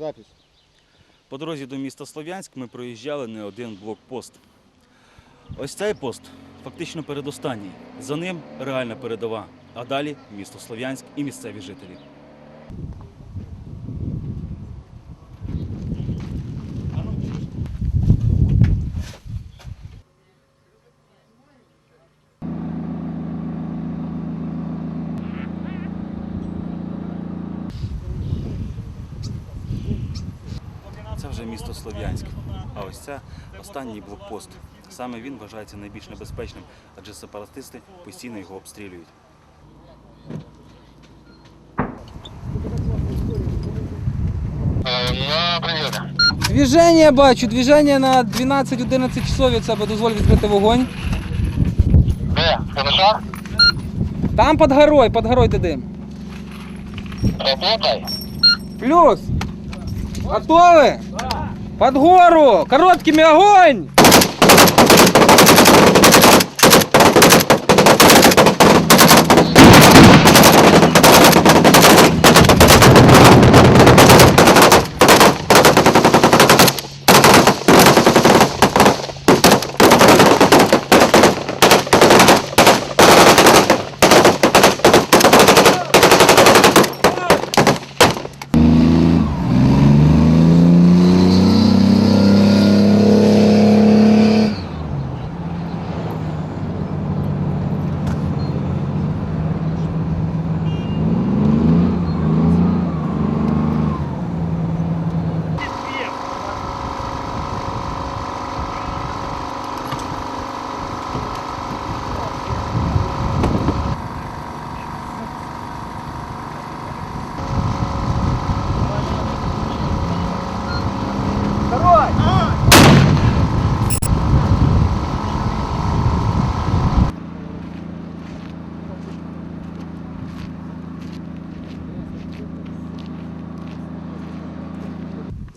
Запись. По дорозі до міста Слов'янськ ми проїжджали не один блокпост. Ось цей пост фактично передостанній. За ним реальна передова. А далі місто Слов'янськ і місцеві жителі. Це вже місто Слов'янськ. А ось це останній блокпост. Саме він вважається найбільш небезпечним, адже сепаратисти постійно його обстрілюють. На бачу, движення на 12-11 часов від себе дозволь відкрити вогонь. Де? Хорошо? Там під горою, під горою де дим. Работай. Плюс. Готовы? Под гору! Короткими огонь!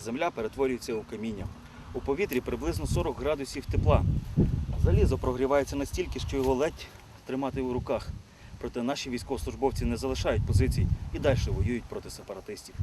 Земля перетворюється у каміння. У повітрі приблизно 40 градусів тепла. Залізо прогрівається настільки, що його ледь тримати у руках. Проте наші військовослужбовці не залишають позицій і далі воюють проти сепаратистів.